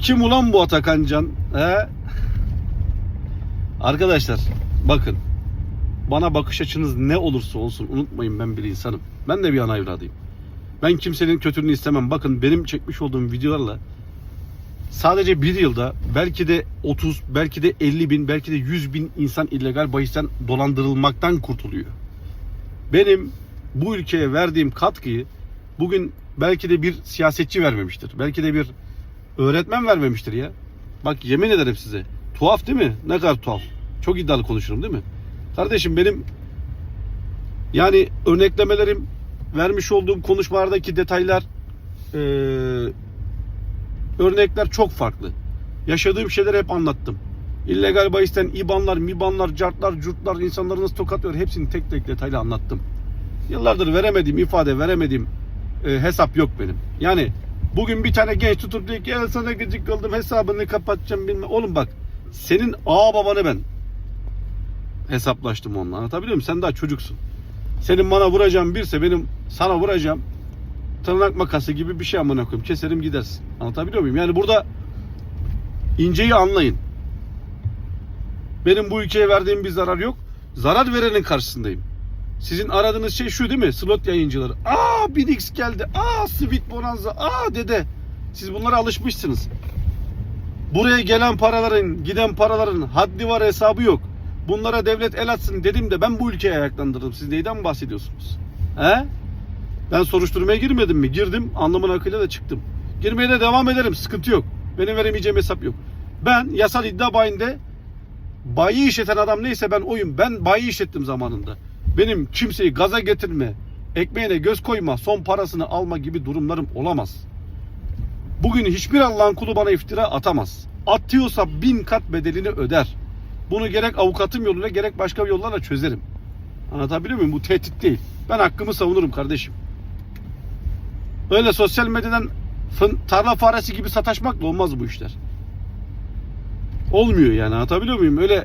Kim ulan bu Atakan Can? He? Arkadaşlar bakın. Bana bakış açınız ne olursa olsun unutmayın ben bir insanım. Ben de bir ana evladıyım. Ben kimsenin kötülüğünü istemem. Bakın benim çekmiş olduğum videolarla sadece bir yılda belki de 30, belki de 50 bin, belki de 100 bin insan illegal bahisten dolandırılmaktan kurtuluyor. Benim bu ülkeye verdiğim katkıyı bugün belki de bir siyasetçi vermemiştir. Belki de bir öğretmen vermemiştir ya. Bak yemin ederim size. Tuhaf değil mi? Ne kadar tuhaf. Çok iddialı konuşurum değil mi? Kardeşim benim yani örneklemelerim vermiş olduğum konuşmalardaki detaylar eee, örnekler çok farklı. Yaşadığım şeyleri hep anlattım. İllegal bahisten ibanlar, mibanlar, cartlar, curtlar, insanları nasıl tokatlıyor hepsini tek tek detaylı anlattım. Yıllardır veremediğim ifade, veremediğim e, hesap yok benim. Yani bugün bir tane genç tutup diyor ki "Ya sana gıcık kaldım hesabını kapatacağım bilmem. Oğlum bak senin ağ babanı ben hesaplaştım onunla. Anlatabiliyor muyum? Sen daha çocuksun. Senin bana vuracağım birse benim sana vuracağım tırnak makası gibi bir şey amına koyayım. Keserim gidersin. Anlatabiliyor muyum? Yani burada inceyi anlayın. Benim bu ülkeye verdiğim bir zarar yok. Zarar verenin karşısındayım. Sizin aradığınız şey şu değil mi? Slot yayıncıları. Aa 1x geldi. Aa Sweet Bonanza. Aa dede. Siz bunlara alışmışsınız. Buraya gelen paraların, giden paraların haddi var hesabı yok. Bunlara devlet el atsın dedim de ben bu ülkeyi ayaklandırdım. Siz neyden bahsediyorsunuz? He? Ben soruşturmaya girmedim mi? Girdim. Anlamın akıyla da çıktım. Girmeye de devam ederim. Sıkıntı yok. Benim veremeyeceğim hesap yok. Ben yasal iddia bayinde bayi işleten adam neyse ben oyum. Ben bayi işlettim zamanında. Benim kimseyi gaza getirme, ekmeğine göz koyma, son parasını alma gibi durumlarım olamaz. Bugün hiçbir Allah'ın kulu bana iftira atamaz. Atıyorsa bin kat bedelini öder. Bunu gerek avukatım yoluyla gerek başka yollarla çözerim. Anlatabiliyor muyum? Bu tehdit değil. Ben hakkımı savunurum kardeşim. Öyle sosyal medyadan fın, tarla faresi gibi sataşmakla olmaz bu işler. Olmuyor yani anlatabiliyor muyum? Öyle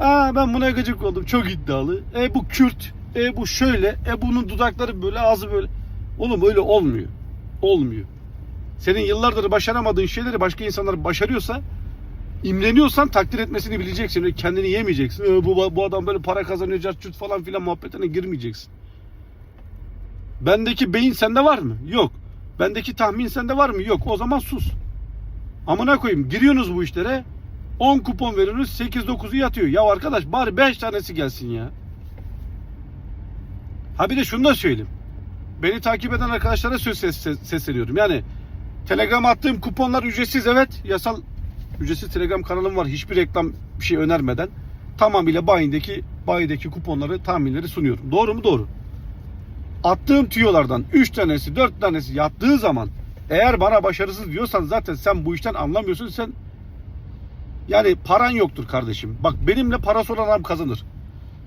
Aa ben buna gıcık oldum. Çok iddialı. E bu Kürt. E bu şöyle. E bunun dudakları böyle ağzı böyle. Oğlum öyle olmuyor. Olmuyor. Senin yıllardır başaramadığın şeyleri başka insanlar başarıyorsa imreniyorsan takdir etmesini bileceksin. Kendini yemeyeceksin. E, bu, bu adam böyle para kazanıyor, cart falan filan muhabbetine girmeyeceksin. Bendeki beyin sende var mı? Yok. Bendeki tahmin sende var mı? Yok. O zaman sus. Amına koyayım. Giriyorsunuz bu işlere. 10 kupon veriyorsunuz. 8-9'u yatıyor. Ya arkadaş bari 5 tanesi gelsin ya. Ha bir de şunu da söyleyeyim. Beni takip eden arkadaşlara söz ses, ses- sesleniyorum. Yani Telegram attığım kuponlar ücretsiz evet. Yasal ücretsiz Telegram kanalım var. Hiçbir reklam bir şey önermeden tamamıyla bayindeki bayideki kuponları tahminleri sunuyorum. Doğru mu? Doğru. Attığım tüyolardan 3 tanesi 4 tanesi yattığı zaman eğer bana başarısız diyorsan zaten sen bu işten anlamıyorsun. Sen yani paran yoktur kardeşim. Bak benimle parası olan adam kazanır.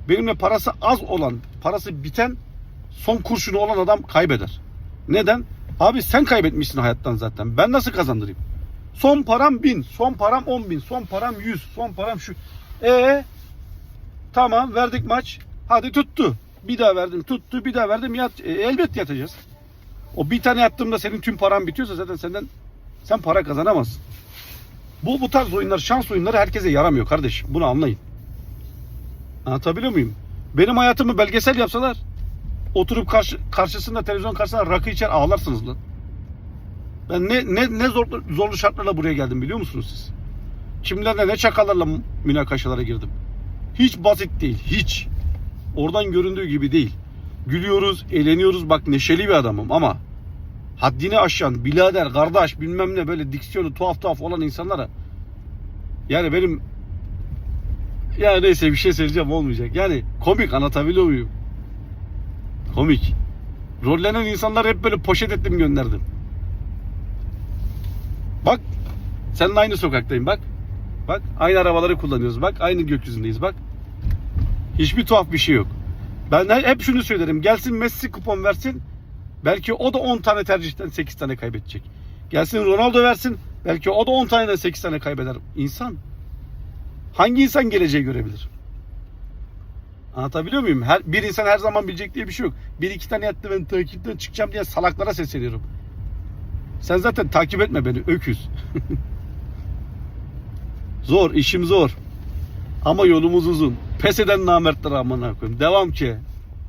Benimle parası az olan, parası biten son kurşunu olan adam kaybeder. Neden? Abi sen kaybetmişsin hayattan zaten. Ben nasıl kazandırayım? Son param bin, son param on bin, son param yüz, son param şu. E tamam verdik maç. Hadi tuttu. Bir daha verdim tuttu, bir daha verdim yat. E, elbet yatacağız. O bir tane yattığımda senin tüm paran bitiyorsa zaten senden sen para kazanamazsın. Bu bu tarz oyunlar, şans oyunları herkese yaramıyor kardeşim. Bunu anlayın. Anlatabiliyor muyum? Benim hayatımı belgesel yapsalar oturup karşı, karşısında televizyon karşısında rakı içer ağlarsınız lan. Ben ne ne ne zorlu, zorlu şartlarla buraya geldim biliyor musunuz siz? Kimlerle ne çakallarla münakaşalara girdim. Hiç basit değil, hiç. Oradan göründüğü gibi değil. Gülüyoruz, eğleniyoruz. Bak neşeli bir adamım ama haddini aşan, birader, kardeş bilmem ne böyle diksiyonu tuhaf tuhaf olan insanlara yani benim ya neyse bir şey söyleyeceğim olmayacak. Yani komik anlatabiliyor muyum? Komik. Rollenen insanlar hep böyle poşet ettim gönderdim. Bak seninle aynı sokaktayım bak. Bak aynı arabaları kullanıyoruz bak aynı gökyüzündeyiz bak. Hiçbir tuhaf bir şey yok. Ben hep şunu söylerim. Gelsin Messi kupon versin. Belki o da 10 tane tercihten 8 tane kaybedecek. Gelsin Ronaldo versin. Belki o da 10 taneden 8 tane kaybeder. İnsan. Hangi insan geleceği görebilir? Anlatabiliyor muyum? Her, bir insan her zaman bilecek diye bir şey yok. Bir iki tane yattı ben takipten çıkacağım diye salaklara sesleniyorum. Sen zaten takip etme beni öküz. zor işim zor. Ama yolumuz uzun. Pes eden namertler amına koyayım. Devam ki.